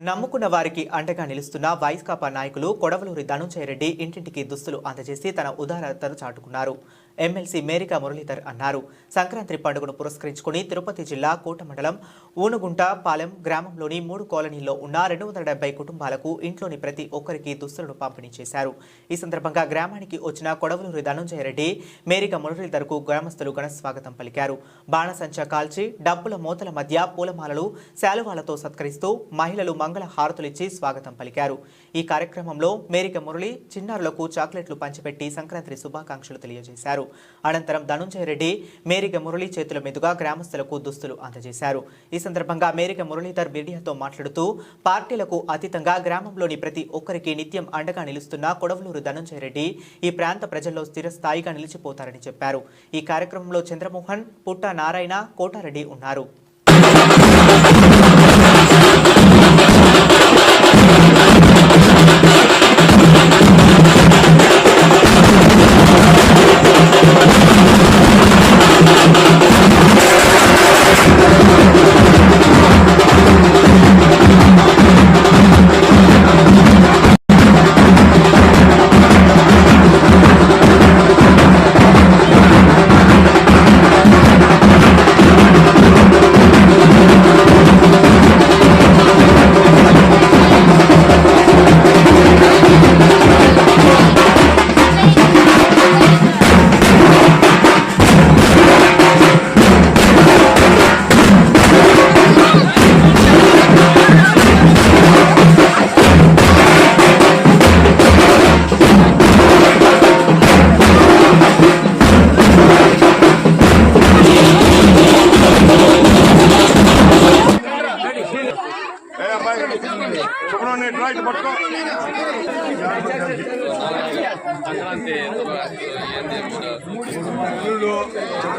నమ్ముకున్న వారికి అండగా నిలుస్తున్న వైస్కాపా నాయకులు కొడవలూరి ధనుంజయ రెడ్డి ఇంటింటికి దుస్తులు అందజేసి తన ఉదారతను చాటుకున్నారు. ఎమ్మెల్సీ మేరికా మురళీధర్ అన్నారు. సంక్రాంతి పండుగను పురస్కరించుకుని తిరుపతి జిల్లా కోట మండలం ఊనుగుంట పాలెం గ్రామంలోని మూడు కాలనీల్లో ఉన్న రెండు వందల డెబ్బై కుటుంబాలకు ఇంట్లోని ప్రతి ఒక్కరికి దుస్తులను పంపిణీ చేశారు. ఈ సందర్భంగా గ్రామానికి వచ్చిన కొడవలూరి ధనుంజయ రెడ్డి మేరికా మురళీధర్కు గ్రామస్తులు ఘన స్వాగతం పలికారు. బాణసంచా కాల్చి డబ్బుల మూతల మధ్య పూలమాలలు శాలువాలతో సత్కరిస్తూ మహిళలు మంగళ హారతులిచ్చి స్వాగతం పలికారు. ఈ కార్యక్రమంలో మేరిక మురళి చిన్నారులకు చాక్లెట్లు పంచిపెట్టి సంక్రాంతి శుభాకాంక్షలు తెలియజేశారు. అనంతరం ధనుంజయ రెడ్డి మేరిక మురళి చేతుల మీదుగా గ్రామస్తులకు దుస్తులు అందజేశారు. ఈ సందర్భంగా మేరిక మురళీధర్ మీడియాతో మాట్లాడుతూ పార్టీలకు అతీతంగా గ్రామంలోని ప్రతి ఒక్కరికి నిత్యం అండగా నిలుస్తున్న కొడవలూరు ధనుంజయ రెడ్డి ఈ ప్రాంత ప్రజల్లో స్థిరస్థాయిగా నిలిచిపోతారని చెప్పారు. ఈ కార్యక్రమంలో చంద్రమోహన్ పుట్ట నారాయణ కోటారెడ్డి ఉన్నారు.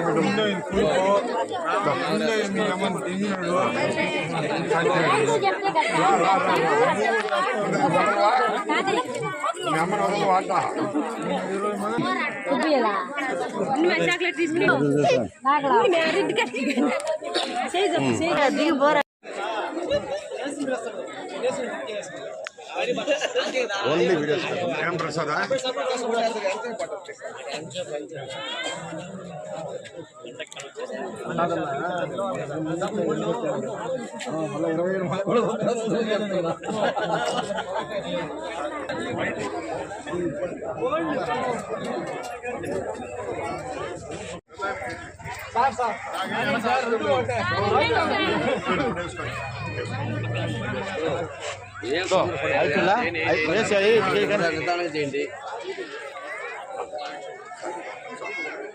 ముందు ముందు మీ అమ్మ తిన్నాడు మీ అమ్మ వదలు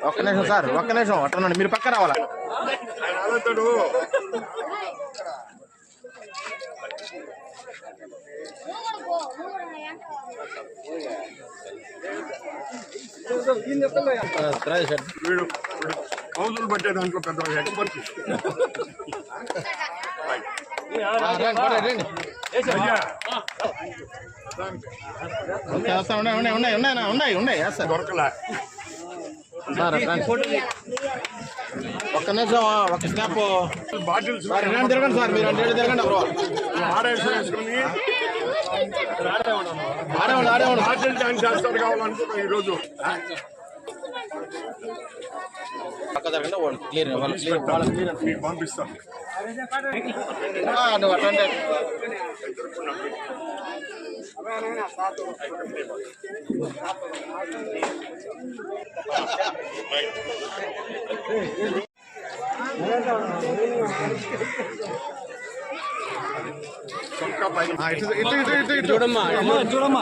ఒక్క నిమిషం సార్ ఒక్క నిమిషం అట్లా మీరు పక్క రావాలా? ఆయన కౌజులు పట్టే దాంట్లో పెద్ద ఎక్స్పర్ట్ ఉన్నాయి ఉన్నాయి ఉన్నాయి ఉన్నాయి ఉన్నాయి. దొరకలే సార్. ఒక్క నిమిషం ఒక స్నాప్ బాటిల్స్ తిరగండి సార్ మీరు రెండు తిరగండి బ్రో ఆర్ఎస్ వేసుకుని ఆడేవాడు ఆడేవాడు బాటిల్ డాన్స్ చేస్తాడు కావాలనుకున్నాం ఈరోజు పక్క జరగండి వాళ్ళు క్లియర్ వాళ్ళు క్లియర్ వాళ్ళు క్లియర్ మీకు పంపిస్తాం నువ్వు అట్లా చొక్కా పైన ఇటు ఇటు ఇటు ఇటు ఇటు చూడమ్మా చూడమ్మా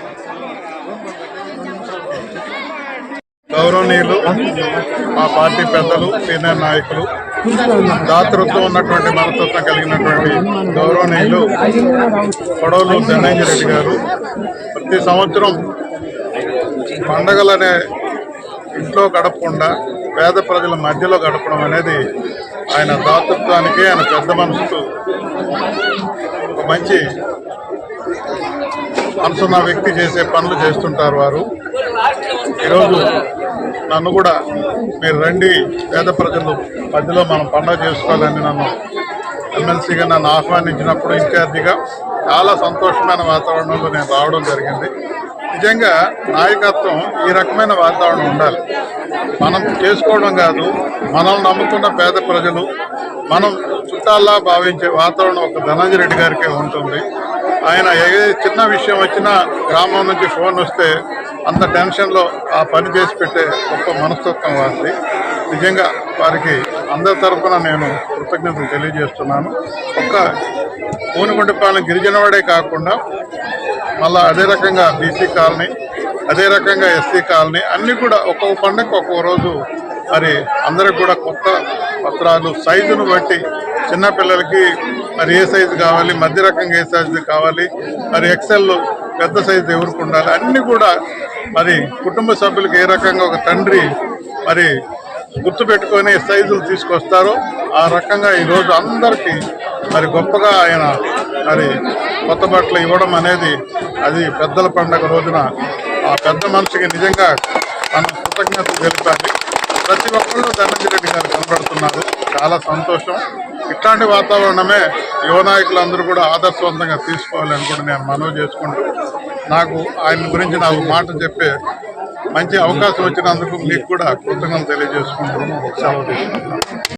గౌరవనీయులు మా పార్టీ పెద్దలు సీనియర్ నాయకులు దాతృత్వం ఉన్నటువంటి మనస్తత్వం కలిగినటువంటి గౌరవనీయులు పొడవలు ధనంజయ రెడ్డి గారు. ప్రతి సంవత్సరం పండగలనే ఇంట్లో గడపకుండా పేద ప్రజల మధ్యలో గడపడం అనేది ఆయన దాతృత్వానికి ఆయన పెద్ద మనసుకు ఒక మంచి మనసున్న వ్యక్తి చేసే పనులు చేస్తుంటారు వారు. ఈరోజు నన్ను కూడా మీరు రండి పేద ప్రజలు మధ్యలో మనం పండుగ చేసుకోవాలని నన్ను ఎమ్మెల్సీగా నన్ను ఆహ్వానించినప్పుడు ఇన్ఛార్జిగా చాలా సంతోషమైన వాతావరణంలో నేను రావడం జరిగింది. నిజంగా నాయకత్వం ఈ రకమైన వాతావరణం ఉండాలి. మనం చేసుకోవడం కాదు మనల్ని నమ్ముకున్న పేద ప్రజలు మనం చుట్టాల్లా భావించే వాతావరణం ఒక ధనంజయ రెడ్డి గారికే ఉంటుంది. ఆయన ఏ చిన్న విషయం వచ్చినా గ్రామం నుంచి ఫోన్ వస్తే అంత టెన్షన్లో ఆ పని చేసి పెట్టే గొప్ప మనస్తత్వం వారిది. నిజంగా వారికి అందరి తరఫున నేను కృతజ్ఞతలు తెలియజేస్తున్నాను. ఒక్క పూనుగుంటపాలెం గిరిజనవాడే కాకుండా మళ్ళా అదే రకంగా బీసీ కాలనీ అదే రకంగా ఎస్సీ కాలనీ అన్నీ కూడా ఒక్కొక్క పండుగ ఒక్కొక్క రోజు మరి అందరికి కూడా కొత్త పత్రాలు సైజును బట్టి చిన్నపిల్లలకి మరి ఏ సైజు కావాలి మధ్య రకంగా ఏ సైజు కావాలి మరి ఎక్సెల్ పెద్ద సైజు ఎవరికి ఉండాలి అన్నీ కూడా మరి కుటుంబ సభ్యులకు ఏ రకంగా ఒక తండ్రి మరి గుర్తుపెట్టుకొని సైజులు తీసుకొస్తారో ఆ రకంగా ఈరోజు అందరికీ మరి గొప్పగా ఆయన మరి కొత్త బట్టలు ఇవ్వడం అనేది అది పెద్దల పండగ రోజున ఆ పెద్ద మనిషికి నిజంగా మనం కృతజ్ఞతలు తెలిపాలి ప్రతి ఒక్కళ్ళు ధనంజయ రెడ్డి గారు కనబడుతున్నారు. చాలా సంతోషం. ఇట్లాంటి వాతావరణమే యువ నాయకులందరూ కూడా ఆదర్శవంతంగా తీసుకోవాలని కూడా నేను మనవి చేసుకుంటూ నాకు ఆయన గురించి నాకు మాట చెప్పే మంచి అవకాశం వచ్చినందుకు మీకు కూడా కృతజ్ఞతలు తెలియజేసుకుంటున్నాను సెలవు తీసుకుంటున్నాను.